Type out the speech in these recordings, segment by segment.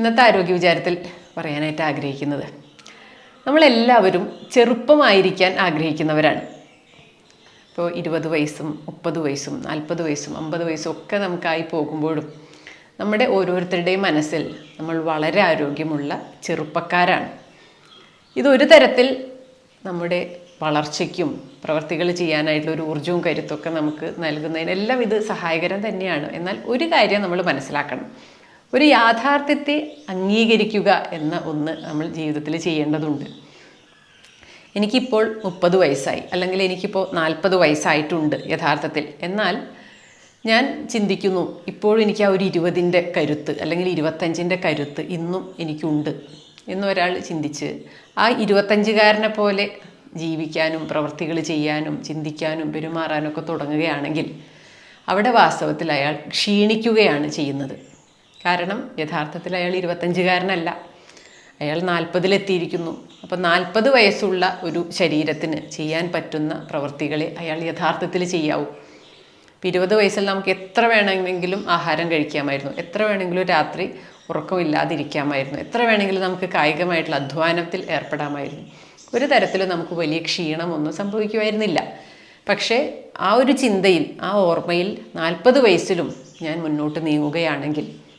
ഇന്നത്തെ ആരോഗ്യ വിചാരത്തിൽ പറയാനായിട്ട് ആഗ്രഹിക്കുന്നത്. നമ്മളെല്ലാവരും ചെറുപ്പമായിരിക്കാൻ ആഗ്രഹിക്കുന്നവരാണ്. ഇപ്പോൾ ഇരുപത് വയസ്സും മുപ്പത് വയസ്സും നാൽപ്പത് വയസ്സും അമ്പത് വയസ്സും ഒക്കെ നമുക്കായി പോകുമ്പോഴും നമ്മുടെ ഓരോരുത്തരുടെയും മനസ്സിൽ നമ്മൾ വളരെ ആരോഗ്യമുള്ള ചെറുപ്പക്കാരാണ്. ഇതൊരു തരത്തിൽ നമ്മുടെ വളർച്ചയ്ക്കും പ്രവർത്തികൾ ചെയ്യാനായിട്ടുള്ള ഒരു ഊർജവും കരുത്തൊക്കെ നമുക്ക് നൽകുന്നതിനെല്ലാം ഇത് സഹായകരം തന്നെയാണ്. എന്നാൽ ഒരു കാര്യം നമ്മൾ മനസ്സിലാക്കണം. ഒരു യാഥാർത്ഥ്യത്തെ അംഗീകരിക്കുക എന്ന ഒന്ന് നമ്മൾ ജീവിതത്തിൽ ചെയ്യേണ്ടതുണ്ട്. എനിക്കിപ്പോൾ മുപ്പത് വയസ്സായി അല്ലെങ്കിൽ എനിക്കിപ്പോൾ നാൽപ്പത് വയസ്സായിട്ടുണ്ട് യഥാർത്ഥത്തിൽ. എന്നാൽ ഞാൻ ചിന്തിക്കുന്നു ഇപ്പോഴും എനിക്ക് ആ ഒരു ഇരുപതിന്റെ കരുത്ത് അല്ലെങ്കിൽ ഇരുപത്തഞ്ചിന്റെ കരുത്ത് ഇന്നും എനിക്കുണ്ട് എന്നൊരാൾ ചിന്തിച്ച് ആ ഇരുപത്തഞ്ചുകാരനെ പോലെ ജീവിക്കാനും പ്രവർത്തികൾ ചെയ്യാനും ചിന്തിക്കാനും പെരുമാറാനൊക്കെ തുടങ്ങുകയാണെങ്കിൽ അവിടെ വാസ്തവത്തിൽ അയാൾ ക്ഷീണിക്കുകയാണ് ചെയ്യുന്നത്. കാരണം യഥാർത്ഥത്തിൽ അയാൾ ഇരുപത്തഞ്ചുകാരനല്ല. അയാൾ നാൽപ്പതിലെത്തിയിരിക്കുന്നു. അപ്പം നാൽപ്പത് വയസ്സുള്ള ഒരു ശരീരത്തിന് ചെയ്യാൻ പറ്റുന്ന പ്രവൃത്തികളെ അയാൾ യഥാർത്ഥത്തിൽ ചെയ്യാവൂ. ഇപ്പം ഇരുപത് വയസ്സിൽ നമുക്ക് എത്ര വേണമെങ്കിലും ആഹാരം കഴിക്കാമായിരുന്നു. എത്ര വേണമെങ്കിലും രാത്രി ഉറക്കമില്ലാതിരിക്കാമായിരുന്നു. എത്ര വേണമെങ്കിലും നമുക്ക് കായികമായിട്ടുള്ള അധ്വാനത്തിൽ ഏർപ്പെടാമായിരുന്നു. ഒരു തരത്തിലും നമുക്ക് വലിയ ക്ഷീണമൊന്നും സംഭവിക്കുമായിരുന്നില്ല. പക്ഷേ ആ ഒരു ചിന്തയിൽ ആ ഓർമ്മയിൽ നാൽപ്പത് വയസ്സിലും ഞാൻ മുന്നോട്ട് നീങ്ങുകയാണെങ്കിൽ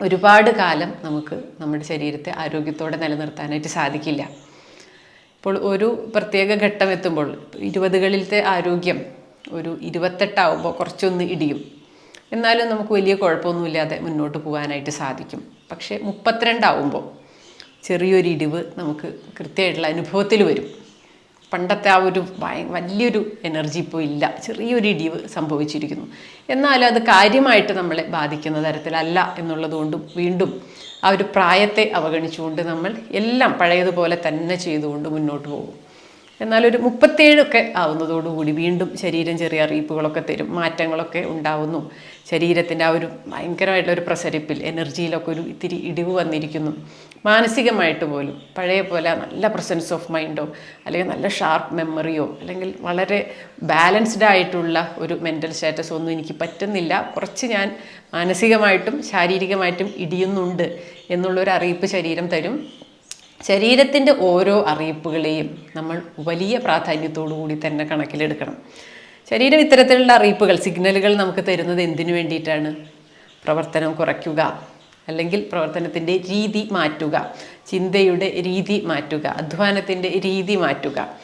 ഒരുപാട് കാലം നമുക്ക് നമ്മുടെ ശരീരത്തെ ആരോഗ്യത്തോടെ നിലനിർത്താനായിട്ട് സാധിക്കില്ല. ഇപ്പോൾ ഒരു പ്രത്യേക ഘട്ടം എത്തുമ്പോൾ ഇരുപതുകളിലത്തെ ആരോഗ്യം ഒരു ഇരുപത്തെട്ടാവുമ്പോൾ കുറച്ചൊന്ന് ഇടിയും. എന്നാലും നമുക്ക് വലിയ കുഴപ്പമൊന്നുമില്ലാതെ മുന്നോട്ട് പോകാനായിട്ട് സാധിക്കും. പക്ഷേ മുപ്പത്തിരണ്ടാവുമ്പോൾ ചെറിയൊരു ഇടിവ് നമുക്ക് കൃത്യമായിട്ടുള്ള അനുഭവത്തിൽ വരും. പണ്ടത്തെ ആ ഒരു വലിയൊരു എനർജി ഇപ്പോൾ ഇല്ല. ചെറിയൊരു ഇടിവ് സംഭവിച്ചിരിക്കുന്നു. എന്നാലും അത് കാര്യമായിട്ട് നമ്മളെ ബാധിക്കുന്ന തരത്തിലല്ല എന്നുള്ളതുകൊണ്ടും വീണ്ടും ആ ഒരു പ്രായത്തെ അവഗണിച്ചുകൊണ്ട് നമ്മൾ എല്ലാം പഴയതുപോലെ തന്നെ ചെയ്തുകൊണ്ട് മുന്നോട്ട് പോകും. എന്നാൽ ഒരു മുപ്പത്തേഴൊക്കെ ആവുന്നതോടുകൂടി വീണ്ടും ശരീരം ചെറിയ അറിയിപ്പുകളൊക്കെ തരും മാറ്റങ്ങളൊക്കെ ഉണ്ടാവുന്നു. ശരീരത്തിന്റെ ആ ഒരു ഭയങ്കരമായിട്ടുള്ള ഒരു പ്രസരിപ്പിൽ എനർജിയിലൊക്കെ ഒരു ഇത്തിരി ഇടിവ് വന്നിരിക്കുന്നു. മാനസികമായിട്ട് പോലും പഴയ പോലെ നല്ല പ്രസൻസ് ഓഫ് മൈൻഡോ അല്ലെങ്കിൽ നല്ല ഷാർപ്പ് മെമ്മറിയോ അല്ലെങ്കിൽ വളരെ ബാലൻസ്ഡ് ആയിട്ടുള്ള ഒരു മെന്റൽ സ്റ്റാറ്റസ് ഒന്നും എനിക്ക് പറ്റുന്നില്ല. കുറച്ച് ഞാൻ മാനസികമായിട്ടും ശാരീരികമായിട്ടും ഇടിയുന്നുണ്ട് എന്നുള്ളൊരു അറിയിപ്പ് ശരീരം തരും. ശരീരത്തിന്റെ ഓരോ അറിയിപ്പുകളെയും നമ്മൾ വലിയ പ്രാധാന്യത്തോടു കൂടി തന്നെ കണക്കിലെടുക്കണം. ശരീരം ഇത്തരത്തിലുള്ള അറിയിപ്പുകൾ സിഗ്നലുകൾ നമുക്ക് തരുന്നത് എന്തിനു വേണ്ടിയിട്ടാണ്? പ്രവർത്തനം കുറയ്ക്കുക അല്ലെങ്കിൽ പ്രവർത്തനത്തിന്റെ രീതി മാറ്റുക ചിന്തയുടെ രീതി മാറ്റുക അധ്വാനത്തിന്റെ രീതി മാറ്റുക.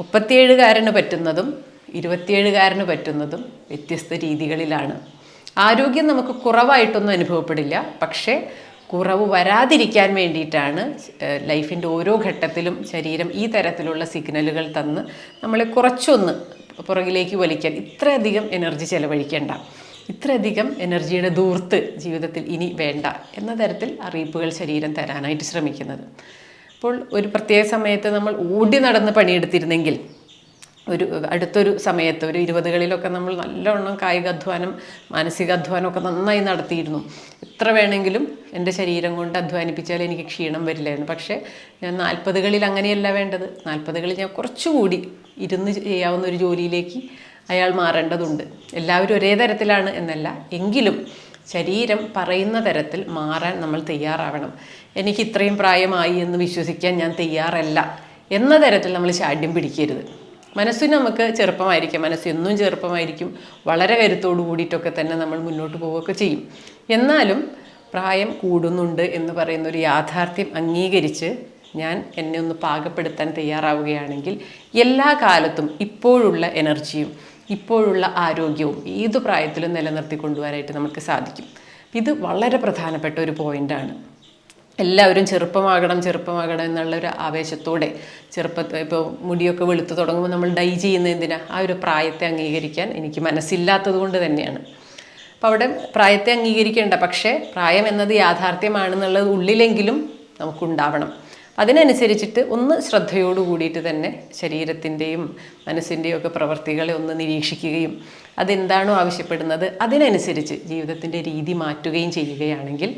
മുപ്പത്തിയേഴുകാരന് പറ്റുന്നതും ഇരുപത്തിയേഴുകാരന് പറ്റുന്നതും വ്യത്യസ്ത രീതികളിലാണ്. ആരോഗ്യം നമുക്ക് കുറവായിട്ടൊന്നും അനുഭവപ്പെടില്ല പക്ഷേ കുറവ് വരാതിരിക്കാൻ വേണ്ടിയിട്ടാണ് ലൈഫിന്റെ ഓരോ ഘട്ടത്തിലും ശരീരം ഈ തരത്തിലുള്ള സിഗ്നലുകൾ തന്ന് നമ്മളെ കുറച്ചൊന്ന് പുറകിലേക്ക് വലിക്കാൻ ഇത്രയധികം എനർജി ചെലവഴിക്കേണ്ട. ഇത്രയധികം എനർജിയുടെ ദൂർത്ത് ജീവിതത്തിൽ ഇനി വേണ്ട എന്ന തരത്തിൽ അറിയിപ്പുകൾ ശരീരം തരാനായിട്ട് ശ്രമിക്കുന്നത്. അപ്പോൾ ഒരു പ്രത്യേക സമയത്ത് നമ്മൾ ഓടി നടന്ന് പണിയെടുത്തിരുന്നെങ്കിൽ ഒരു അടുത്തൊരു സമയത്ത് ഒരു ഇരുപതുകളിലൊക്കെ നമ്മൾ നല്ലവണ്ണം കായികാധ്വാനം മാനസികാധ്വാനം ഒക്കെ നന്നായി നടത്തിയിരുന്നു. എത്ര വേണമെങ്കിലും എന്റെ ശരീരം കൊണ്ട് അധ്വാനിപ്പിച്ചാൽ എനിക്ക് ക്ഷീണം വരില്ലായിരുന്നു. പക്ഷേ ഞാൻ നാൽപ്പതുകളിൽ അങ്ങനെയല്ല വേണ്ടത്. നാൽപ്പതുകളിൽ ഞാൻ കുറച്ചുകൂടി ഇരുന്ന് ചെയ്യാവുന്ന ഒരു ജോലിയിലേക്ക് അയാൾ മാറേണ്ടതുണ്ട്. എല്ലാവരും ഒരേ തരത്തിലാണ് എന്നല്ല. എങ്കിലും ശരീരം പറയുന്ന തരത്തിൽ മാറാൻ നമ്മൾ തയ്യാറാവണം. എനിക്ക് ഇത്രയും പ്രായമായി എന്ന് വിശ്വസിക്കാൻ ഞാൻ തയ്യാറല്ല. എന്ന തരത്തിൽ നമ്മൾ ശാഠ്യം പിടിക്കരുത്. മനസ്സിന് നമുക്ക് ചെറുപ്പമായിരിക്കും. മനസ്സ് എന്നും ചെറുപ്പമായിരിക്കും. വളരെ കരുത്തോടു കൂടിയിട്ടൊക്കെ തന്നെ നമ്മൾ മുന്നോട്ട് പോവുകയൊക്കെ ചെയ്യും. എന്നാലും പ്രായം കൂടുന്നുണ്ട് എന്ന് പറയുന്ന ഒരു യാഥാർത്ഥ്യം അംഗീകരിച്ച് ഞാൻ എന്നെ ഒന്ന് പാകപ്പെടുത്താൻ തയ്യാറാവുകയാണെങ്കിൽ എല്ലാ കാലത്തും ഇപ്പോഴുള്ള എനർജിയും ഇപ്പോഴുള്ള ആരോഗ്യവും ഏത് പ്രായത്തിലും നിലനിർത്തി കൊണ്ടുവരാനായിട്ട് നമുക്ക് സാധിക്കും. ഇത് വളരെ പ്രധാനപ്പെട്ട ഒരു പോയിന്റാണ് എല്ലാവരും ചെറുപ്പമാകണം ചെറുപ്പമാകണം എന്നുള്ള ഒരു ആവേശത്തോടെ ചെറുപ്പത്തിൽ ഇപ്പോൾ മുടിയൊക്കെ വെളുത്തു തുടങ്ങുമ്പോൾ നമ്മൾ ഡൈ ചെയ്യുന്ന എന്തിനാ? ആ ഒരു പ്രായത്തെ അംഗീകരിക്കാൻ എനിക്ക് മനസ്സില്ലാത്തത് കൊണ്ട് തന്നെയാണ്. അപ്പോൾ അവിടെ പ്രായത്തെ അംഗീകരിക്കേണ്ട പക്ഷേ പ്രായം എന്നത് യാഥാർത്ഥ്യമാണെന്നുള്ളത് ഉള്ളിലെങ്കിലും നമുക്കുണ്ടാവണം. അതിനനുസരിച്ചിട്ട് ഒന്ന് ശ്രദ്ധയോട് കൂടിയിട്ട് തന്നെ ശരീരത്തിന്റെയും മനസ്സിന്റെയും ഒക്കെ പ്രവർത്തികളെ ഒന്ന് നിരീക്ഷിക്കുകയും അതെന്താണോ ആവശ്യപ്പെടുന്നത് അതിനനുസരിച്ച് ജീവിതത്തിന്റെ രീതി മാറ്റുകയും ചെയ്യുകയാണെങ്കിൽ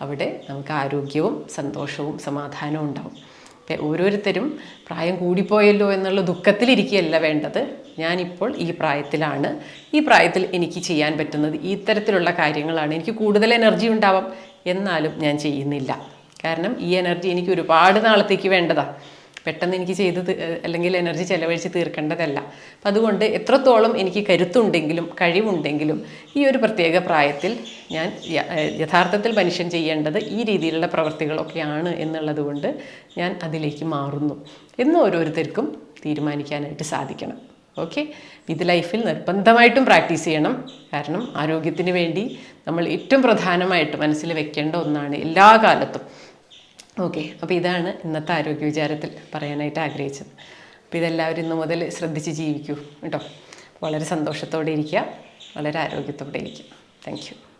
അവിടെ നമുക്ക് ആരോഗ്യവും സന്തോഷവും സമാധാനവും ഉണ്ടാവും. ഓരോരുത്തരും പ്രായം കൂടിപ്പോയല്ലോ എന്നുള്ള ദുഃഖത്തിലിരിക്കുകയല്ല വേണ്ടത്. ഞാനിപ്പോൾ ഈ പ്രായത്തിലാണ്. ഈ പ്രായത്തിൽ എനിക്ക് ചെയ്യാൻ പറ്റുന്നത് ഈ തരത്തിലുള്ള കാര്യങ്ങളാണ്. എനിക്ക് കൂടുതൽ എനർജി ഉണ്ടാവാം. എന്നാലും ഞാൻ ചെയ്യുന്നില്ല. കാരണം ഈ എനർജി എനിക്ക് ഒരുപാട് നാളത്തേക്ക് വേണ്ടതാ. പെട്ടെന്ന് എനിക്ക് ചെയ്ത് അല്ലെങ്കിൽ എനർജി ചെലവഴിച്ച് തീർക്കേണ്ടതല്ല. അപ്പം അതുകൊണ്ട് എത്രത്തോളം എനിക്ക് കരുത്തുണ്ടെങ്കിലും കഴിവുണ്ടെങ്കിലും ഈ ഒരു പ്രത്യേക പ്രായത്തിൽ ഞാൻ യഥാർത്ഥത്തിൽ മനുഷ്യൻ ചെയ്യേണ്ടത് ഈ രീതിയിലുള്ള പ്രവർത്തികളൊക്കെയാണ് എന്നുള്ളത് കൊണ്ട് ഞാൻ അതിലേക്ക് മാറുന്നു. എന്ന് ഓരോരുത്തർക്കും തീരുമാനിക്കാനായിട്ട് സാധിക്കണം. ഓക്കെ? ഇത് ലൈഫിൽ നിർബന്ധമായിട്ടും പ്രാക്ടീസ് ചെയ്യണം. കാരണം ആരോഗ്യത്തിന് വേണ്ടി നമ്മൾ ഏറ്റവും പ്രധാനമായിട്ട് മനസ്സിൽ വെക്കേണ്ട ഒന്നാണ് എല്ലാ കാലത്തും ഓക്കെ. അപ്പോൾ ഇതാണ് ഇന്നത്തെ ആരോഗ്യ വിചാരത്തിൽ പറയാനായിട്ട് ആഗ്രഹിച്ചത്. അപ്പോൾ ഇതെല്ലാവരും ഇന്ന് മുതൽ ശ്രദ്ധിച്ച് ജീവിക്കൂ കേട്ടോ. വളരെ സന്തോഷത്തോടെ ഇരിക്കുക. വളരെ ആരോഗ്യത്തോടെ ഇരിക്കുക. താങ്ക്